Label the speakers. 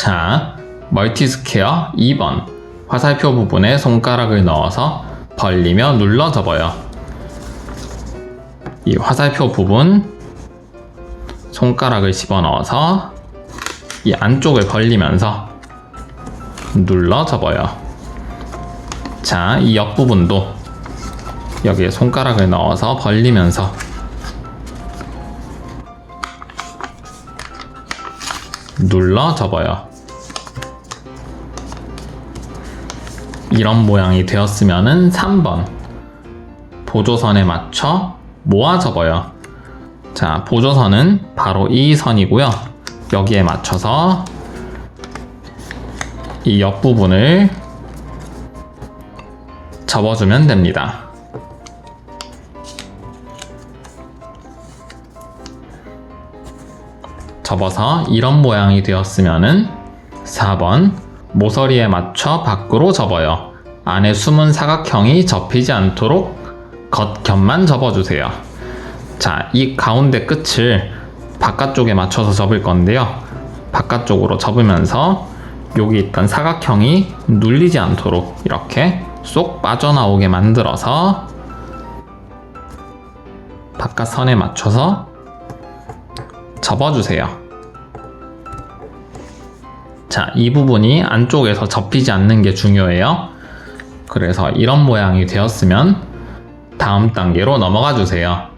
Speaker 1: 자, 멀티스퀘어 2번. 화살표 부분에 손가락을 넣어서 벌리며 눌러 접어요. 이 화살표 부분 손가락을 집어넣어서 이 안쪽을 벌리면서 눌러 접어요. 자, 이 옆부분도 여기에 손가락을 넣어서 벌리면서 눌러 접어요. 이런 모양이 되었으면은 3번 보조선에 맞춰 모아 접어요. 자, 보조선은 바로 이 선이고요. 여기에 맞춰서 이 옆부분을 접어주면 됩니다. 접어서 이런 모양이 되었으면은 4번 모서리에 맞춰 밖으로 접어요. 안에 숨은 사각형이 접히지 않도록 겉겹만 접어주세요. 자, 이 가운데 끝을 바깥쪽에 맞춰서 접을 건데요. 바깥쪽으로 접으면서 여기 있던 사각형이 눌리지 않도록 이렇게 쏙 빠져나오게 만들어서 바깥선에 맞춰서 접어주세요. 자, 이 부분이 안쪽에서 접히지 않는 게 중요해요. 그래서 이런 모양이 되었으면 다음 단계로 넘어가 주세요.